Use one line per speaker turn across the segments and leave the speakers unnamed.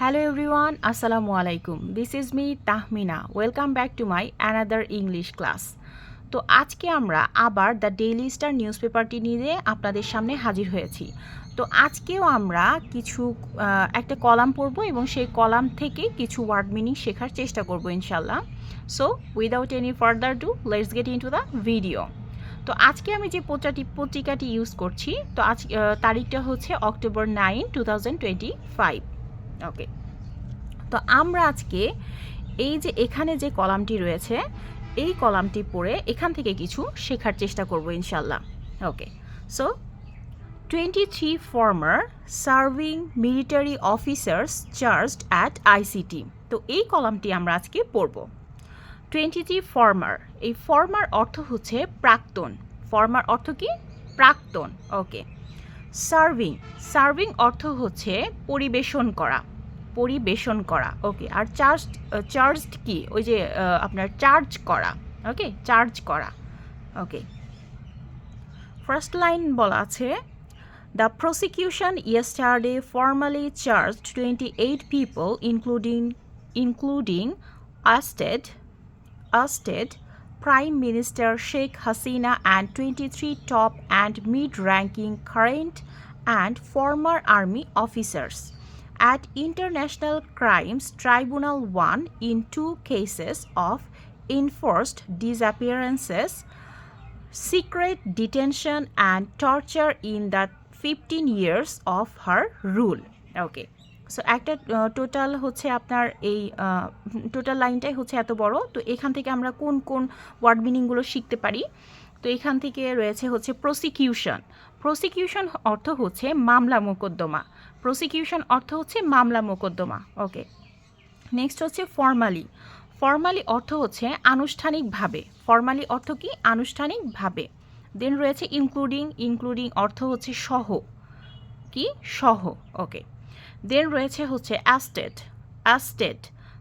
Hello everyone, Assalamu alaikum. This is me Tahmina. Welcome back to my another English class তো আজকে আমরা আবার the Daily Star news পেপারটি নিয়ে আপনাদের সামনে হাজির হয়েছি। তো আজকেও আমরা কিছু একটা কলাম পড়ব এবং সেই কলাম থেকে কিছু ওয়ার্ড মিনিং শেখার চেষ্টা করব ইনশাল্লাহ so without any further do let's get into the video তো আজকে আমি যে পত্রিকাটি পত্রিকাটি ইউজ করছি তো আজ তারিখটা হচ্ছে October nine two thousand twenty five okay তো আমরা আজকে এই যে এখানে যে কলামটি রয়েছে, এই কলামটি পড়ে এখান থেকে কিছু শেখার চেষ্টা করব ইনশাল্লাহ okay so twenty three former serving military officers charged at ICT তো এই কলামটি আমরা আজকে পড়ব। টোয়েন্টি থ্রি ফর্মার এই ফর্মার অর্থ হচ্ছে প্রাক্তন। ফর্মার অর্থ কি? প্রাক্তন। ওকে সার্ভিং সার্ভিং অর্থ হচ্ছে পরিবেশন করা। পরিবেশন করা ওকে আর চার্জ চার্জড কি? ওই যে আপনার চার্জ করা ওকে চার্জ করা ওকে ফার্স্ট লাইন বলা আছে the prosecution yesterday formally charge twenty eight people including including ousted ousted Prime Minister Sheikh Hasina and 23 top and mid ranking current and former army officers. At International Crimes Tribunal 1 in two cases of enforced disappearances, secret detention, and torture in the 15 years of her rule. Okay. So একটা total হচ্ছে আপনার এই total লাইনটাই হচ্ছে এত বড় তো এখান থেকে আমরা কোন কোন ওয়ার্ড মিনিংগুলো শিখতে পারি তো এখান থেকে রয়েছে হচ্ছে প্রসিকিউশন প্রসিকিউশন অর্থ হচ্ছে মামলা মোকদ্দমা প্রসিকিউশন অর্থ হচ্ছে মামলা মোকদ্দমা। ওকে নেক্সট হচ্ছে ফর্মালি ফর্মালি অর্থ হচ্ছে আনুষ্ঠানিকভাবে। ফর্মালি অর্থ কি? আনুষ্ঠানিকভাবে। দেন রয়েছে ইনক্লুডিং ইনক্লুডিং অর্থ হচ্ছে সহ। কি? সহ। ওকে দেন রয়েছে হচ্ছে অ্যাস্টেট অ্যাস্টেট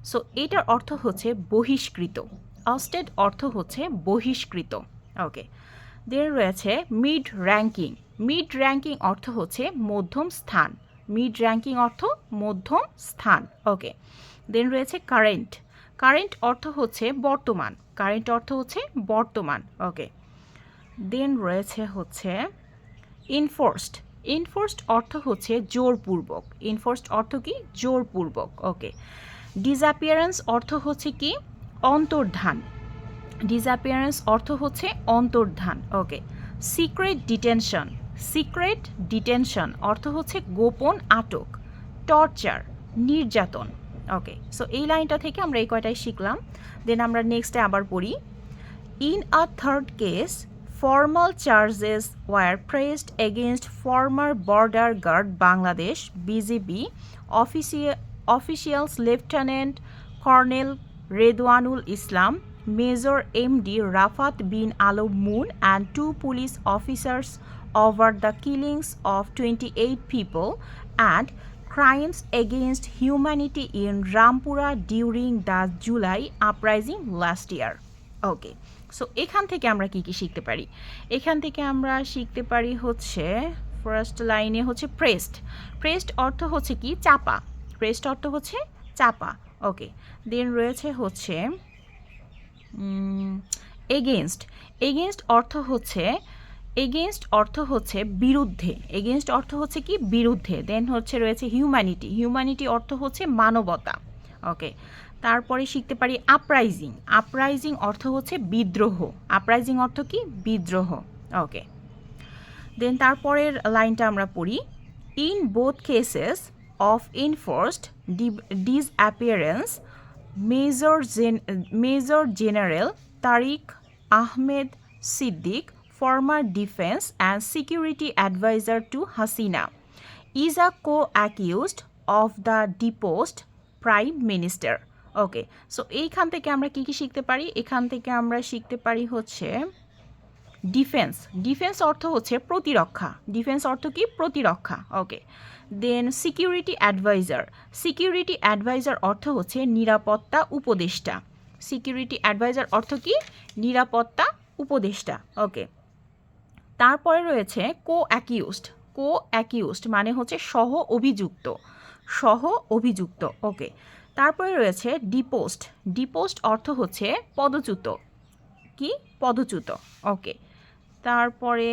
সো এটার অর্থ হচ্ছে বহিষ্কৃত। অস্টেট অর্থ হচ্ছে বহিষ্কৃত। ওকে দেন রয়েছে মিড র্যাঙ্কিং মিড র্যাঙ্কিং অর্থ হচ্ছে মধ্যম স্থান। মিড র্যাঙ্কিং অর্থ মধ্যম স্থান ওকে দেন রয়েছে কারেন্ট কারেন্ট অর্থ হচ্ছে বর্তমান কারেন্ট অর্থ হচ্ছে বর্তমান ওকে দেন রয়েছে হচ্ছে ইনফোর্সড ইনফোর্সড অর্থ হচ্ছে জোরপূর্বক ইনফোর্সড অর্থ কি? জোরপূর্বক ওকে ডিসঅ্যাপিয়ারেন্স অর্থ হচ্ছে কি? অন্তর্ধান ডিসঅ্যাপিয়ারেন্স অর্থ হচ্ছে অন্তর্ধান okay secret detention secret detention, অর্থ হচ্ছে গোপন আটক, টর্চার, নির্যাতন। ওকে সো এই লাইনটা থেকে আমরা এই কয়টাই শিখলাম। দেন আমরা নেক্সটে আবার পড়ি। In a third case formal charges were pressed against former border guard Bangladesh BGB official officials lieutenant colonel Redwanul Islam major M D Rafat Bin Alam Moon and two police officers over the killings of 28 people and crimes against humanity in Rampura during the July uprising last year. Okay so এখান থেকে আমরা কি কি শিখতে পারি? এখান থেকে আমরা শিখতে পারি হচ্ছে ফার্স্ট লাইনে হচ্ছে প্রেস্ট প্রেস্ট অর্থ হচ্ছে কি? চাপা। প্রেস্ট অর্থ হচ্ছে চাপা। ওকে দেন রয়েছে হচ্ছে এগেনস্ট এগেনস্ট অর্থ হচ্ছে এগেনস্ট অর্থ হচ্ছে বিরুদ্ধে এগেনস্ট অর্থ হচ্ছে কি? বিরুদ্ধে দেন হচ্ছে রয়েছে হিউম্যানিটি হিউম্যানিটি অর্থ হচ্ছে মানবতা ওকে তারপরে শিখতে পারি আপরাইজিং আপরাইজিং অর্থ হচ্ছে বিদ্রোহ আপরাইজিং অর্থ কি? বিদ্রোহ ওকে দেন তারপরের লাইনটা আমরা পড়ি in both cases of enforced disappearance major gen major general Tariq Ahmed Siddique former defence and security advisor to Hasina is a co accused of the deposed prime minister okay so এইখান থেকে আমরা কি কি শিখতে পারি? এখান থেকে আমরা শিখতে পারি হচ্ছে ডিফেন্স ডিফেন্স অর্থ হচ্ছে প্রতিরক্ষা। ডিফেন্স অর্থ কি? প্রতিরক্ষা। Okay then security advisor security advisor অর্থ হচ্ছে নিরাপত্তা উপদেষ্টা। সিকিউরিটি অ্যাডভাইজার অর্থ কি? নিরাপত্তা উপদেষ্টা। ওকে তারপরে রয়েছে কো অ্যাকিউজড কো অ্যাকিউজড মানে হচ্ছে সহ অভিযুক্ত সহ অভিযুক্ত ওকে তারপরে রয়েছে ডিপোস্ট ডিপোস্ট অর্থ হচ্ছে পদচ্যুত, কি? পদচ্যুত ওকে তারপরে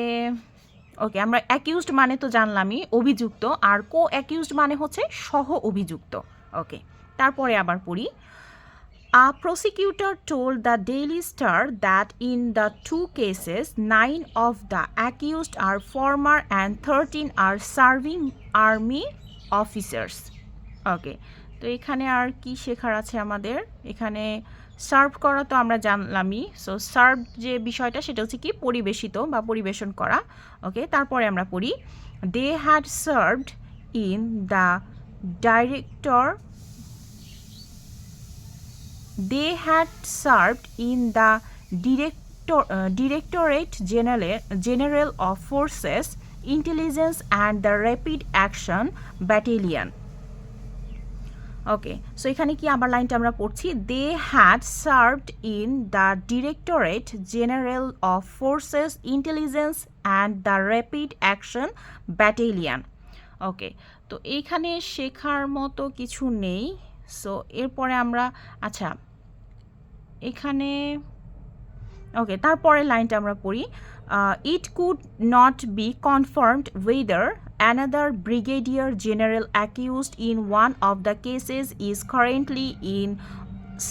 ওকে আমরা অ্যাকিউজড মানে তো জানলামই, অভিযুক্ত, আর কো অ্যাকিউজড মানে হচ্ছে সহ অভিযুক্ত ওকে তারপরে আবার পড়ি A prosecutor told the Daily Star that in the two cases, nine of the accused are former and 13 are serving army officers. ওকে তো এখানে আর কি শেখার আছে আমাদের এখানে সার্ভ করা তো আমরা জানলামই সো সার্ভ যে বিষয়টা সেটা হচ্ছে কি পরিবেশিত বা পরিবেশন করা ওকে তারপরে আমরা পড়ি they had served in the director had served in the director, uh, Directorate General, General of Forces, Intelligence and the Rapid Action Battalion. Okay so এখানে কি আবার লাইনটা আমরা পড়ছি they had served in the Directorate General of Forces Intelligence and the Rapid Action Battalion okay তো এইখানে শেখার মতো কিছু নেই সো এরপরে আমরা আচ্ছা এখানে ওকে তারপরে লাইনটা আমরা পড়ি। It could not be confirmed whether another brigadier general accused in one of the cases is currently in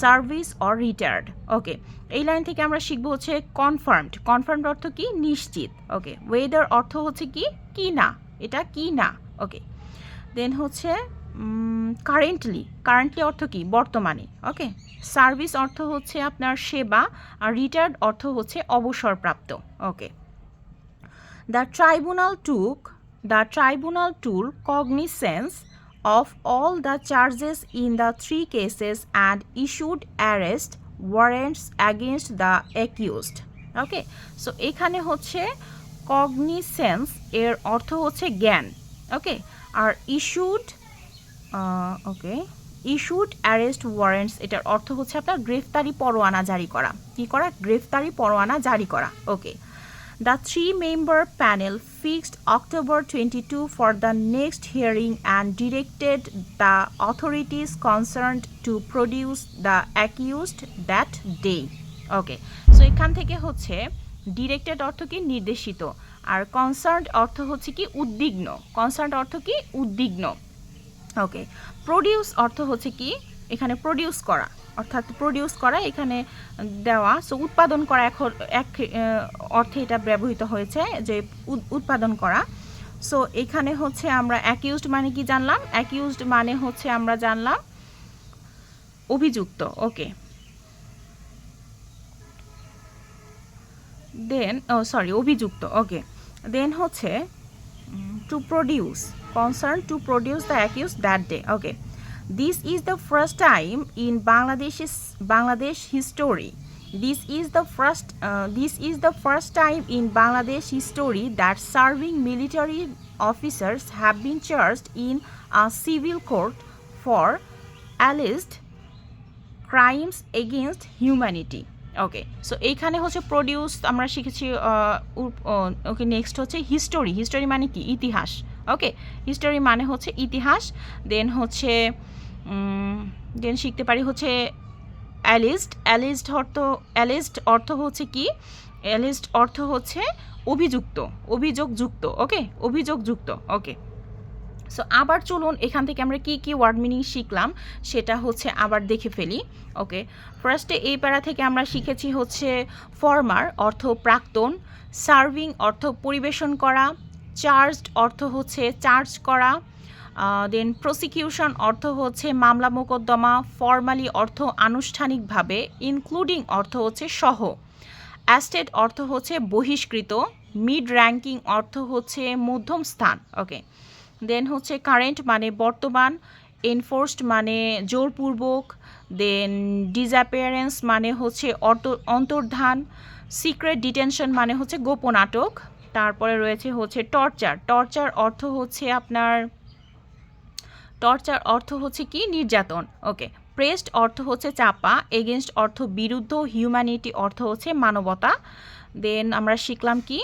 service or retired okay এই লাইন থেকে আমরা শিখব হচ্ছে কনফার্মড কনফার্মড অর্থ কি? নিশ্চিত। ওকে ওয়েদার অর্থ হচ্ছে কি? কি না। এটা কি না? ওকে দেন হচ্ছে কারেন্টলি কারেন্টলি অর্থ কি? বর্তমানে ওকে সার্ভিস অর্থ হচ্ছে আপনার সেবা আর রিটায়ার্ড অর্থ হচ্ছে অবসরপ্রাপ্ত okay the tribunal took the tribunal tool cognisance of all the charges in the three cases and issued arrest warrants against the accused okay so এখানে হচ্ছে কগনিসেন্স এর অর্থ হচ্ছে জ্ঞান ওকে আর issued okay issued arrest warrants এটার অর্থ হচ্ছে আপনার গ্রেফতারি পরোয়ানা জারি করা। কি করা? গ্রেফতারি পরোয়ানা জারি করা। Okay the three member panel fixed October twenty two for the next hearing and directed the authorities concern to produce the accused that day okay so এখান থেকে হচ্ছে ডিরেক্টেড অর্থ কি? নির্দেশিত। আর কনসার্নড অর্থ হচ্ছে কি? উদ্বিগ্ন। কনসার্ন অর্থ কি? উদ্বিগ্ন। ওকে প্রডিউস অর্থ হচ্ছে কি? এখানে প্রডিউস করা। অর্থাৎ প্রডিউস করা, এখানে দেওয়া। সো উৎপাদন করা এখন এক অর্থে এটা ব্যবহৃত হয়েছে যে উৎপাদন করা। সো এখানে হচ্ছে আমরা অ্যাকিউজড মানে কি জানলাম? অ্যাকিউজড মানে হচ্ছে আমরা জানলাম অভিযুক্ত। ওকে দেন ও সরি অভিযুক্ত। ওকে দেন হচ্ছে to produce concerned to produce the accused that day. Okay. This is the first time in Bangladesh's Bangladesh history. This is the first. Uh, this is the first time in Bangladesh history that serving military officers have been charged in a civil court for alleged crimes against humanity. Okay so এইখানে হচ্ছে produce আমরা শিখেছি okay next হচ্ছে history history মানে কি ইতিহাস ওকে history মানে হচ্ছে ইতিহাস দেন হচ্ছে দেন শিখতে পারি হচ্ছে অ্যালিস্ট। অ্যালিস্ট অর্থ অ্যালিস্ট অর্থ হচ্ছে কি? অ্যালিস্ট অর্থ হচ্ছে অভিযুক্ত, অভিযোগযুক্ত ওকে অভিযোগযুক্ত ওকে সো আবার চলুন, এখান থেকে আমরা কি কি ওয়ার্ড মিনিং শিখলাম, সেটা হচ্ছে আবার দেখে ফেলি ওকে ফার্স্টে এই প্যারা থেকে আমরা শিখেছি হচ্ছে ফর্মার অর্থ প্রাক্তন সার্ভিং অর্থ পরিবেশন করা চার্জড অর্থ হচ্ছে চার্জ করা দেন প্রসিকিউশন অর্থ হচ্ছে মামলা মোকদ্দমা ফর্মালি অর্থ আনুষ্ঠানিকভাবে ইনক্লুডিং অর্থ হচ্ছে সহ। অ্যাস্টেট অর্থ হচ্ছে বহিষ্কৃত মিড র্যাঙ্কিং অর্থ হচ্ছে মধ্যম স্থান ওকে দেন হচ্ছে কারেন্ট মানে বর্তমান এনফোর্সড মানে জোরপূর্বক দেন ডিসঅ্যাপিয়ারেন্স মানে হচ্ছে অন্তর্ধান সিক্রেট ডিটেনশন মানে হচ্ছে গোপন আটক। তারপরে রয়েছে হচ্ছে টর্চার। টর্চার অর্থ হচ্ছে আপনার, টর্চার অর্থ হচ্ছে কি? নির্যাতন। ওকে। প্রেসড অর্থ হচ্ছে চাপা এগেনস্ট অর্থ বিরুদ্ধ, হিউম্যানিটি অর্থ হচ্ছে মানবতা। দেন আমরা শিখলাম কি?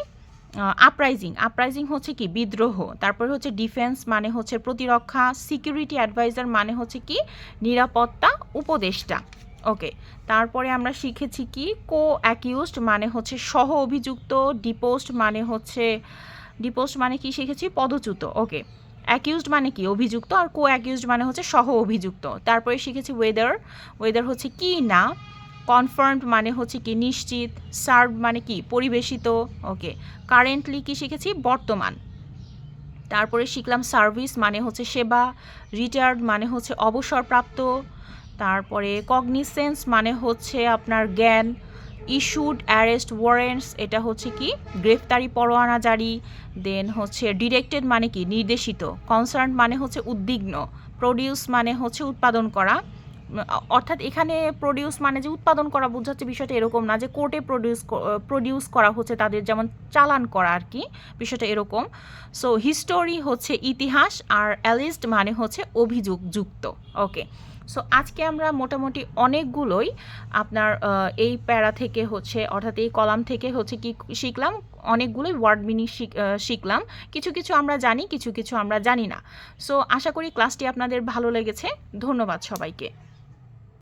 আপরাইজিং আপরাইজিং হচ্ছে কি? বিদ্রোহ। তারপর হচ্ছে ডিফেন্স মানে হচ্ছে প্রতিরক্ষা। সিকিউরিটি অ্যাডভাইজার মানে হচ্ছে কি? নিরাপত্তা, উপদেষ্টা। ওকে তারপরে আমরা শিখেছি কি কো অ্যাকিউজড মানে হচ্ছে সহ অভিযুক্ত ডিপোস্ট মানে হচ্ছে ডিপোস্ট মানে কি শিখেছি? পদচ্যুত। ওকে অ্যাকিউজড মানে কি? অভিযুক্ত আর কো অ্যাকিউজড মানে হচ্ছে সহ অভিযুক্ত। তারপরে শিখেছি ওয়েদার ওয়েদার হচ্ছে কি না কনফার্মড মানে হচ্ছে কি নিশ্চিত সার্ভ মানে কি? পরিবেশিত। ওকে কারেন্টলি কি শিখেছি? বর্তমান। তারপরে শিখলাম সার্ভিস মানে হচ্ছে সেবা রিটায়ার্ড মানে হচ্ছে অবসরপ্রাপ্ত। তারপরে কগনিসেন্স মানে হচ্ছে আপনার জ্ঞান ইস্যুড অ্যারেস্ট ওয়ারেন্টস এটা হচ্ছে কি? গ্রেফতারি পরোয়ানা জারি দেন হচ্ছে ডিরেক্টেড মানে কি? নির্দেশিত। কনসার্ন মানে হচ্ছে উদ্বিগ্ন। প্রডিউস মানে হচ্ছে উৎপাদন করা। অর্থাৎ এখানে প্রডিউস মানে যে উৎপাদন করা বোঝাচ্ছে বিষয়টা এরকম না যে কোর্টে প্রডিউস প্রডিউস করা হচ্ছে তাদের যেমন চালান করা আর কি, বিষয়টা এরকম। সো হিস্টোরি হচ্ছে ইতিহাস আর অ্যালিস্ট মানে হচ্ছে অভিযোগ যুক্ত। ওকে সো আজকে আমরা মোটামুটি অনেকগুলোই আপনার এই প্যারা থেকে হচ্ছে, অর্থাৎ এই কলাম থেকে হচ্ছে কি শিখলাম, অনেকগুলোই ওয়ার্ড মিনিং শিখলাম। কিছু কিছু আমরা জানি, কিছু কিছু আমরা জানি না। সো আশা করি ক্লাসটি আপনাদের ভালো লেগেছে। ধন্যবাদ সবাইকে।